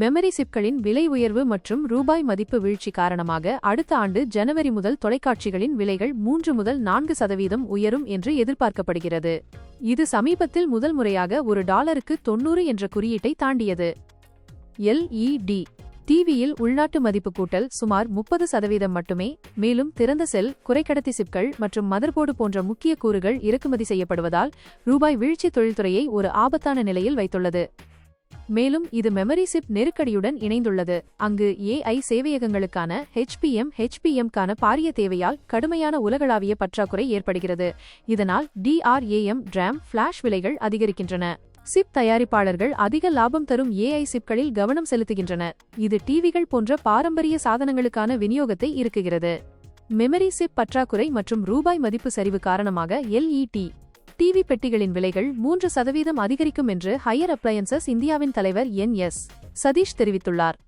Memory சிப்களின் விலை உயர்வு மற்றும் ரூபாய் மதிப்பு வீழ்ச்சி காரணமாக அடுத்த ஆண்டு ஜனவரி முதல் தொலைக்காட்சிகளின் விலைகள் மூன்று முதல் நான்கு சதவீதம் உயரும் என்று எதிர்பார்க்கப்படுகிறது. இது சமீபத்தில் முதல் முறையாக ஒரு டாலருக்கு தொன்னூறு என்ற குறியீட்டை தாண்டியது. எல்இடி டிவியில் உள்நாட்டு மதிப்பு கூட்டல் சுமார் முப்பது சதவீதம் மட்டுமே மேலும் திறந்த செல் குறைக்கடத்தி சிப்கள் மற்றும் மதர்போர்டு போன்ற முக்கிய கூறுகள் இறக்குமதி செய்யப்படுவதால் ரூபாய் வீழ்ச்சி தொழில்துறையை ஒரு ஆபத்தான நிலையில் வைத்துள்ளது. மேலும் இது மெமரி சிப் நெருக்கடியுடன் இணைந்துள்ளது. அங்கு ஏஐ சேவையகங்களுக்கான ஹெச்பிஎம் ஹெச்பிஎம்கான பாரிய தேவையால் கடுமையான உலகளாவிய பற்றாக்குறை ஏற்படுகிறது. இதனால் டிஆர்ஏஎம் டிராம் ஃபிளாஷ் விலைகள் அதிகரிக்கின்றன. சிப் தயாரிப்பாளர்கள் அதிக லாபம் தரும் ஏஐ சிப்களில் கவனம் செலுத்துகின்றனர் இது டிவிகள் போன்ற பாரம்பரிய சாதனங்களுக்கான விநியோகத்தை இருக்குகிறது மெமரி சிப் பற்றாக்குறை மற்றும் ரூபாய் மதிப்பு சரிவு காரணமாக எல்இடி டிவி பெட்டிகளின் விலைகள் மூன்று சதவீதம் அதிகரிக்கும் என்று ஹையர் அப்ளையன்சஸ் இந்தியாவின் தலைவர் என் எஸ். சதீஷ் தெரிவித்துள்ளார்.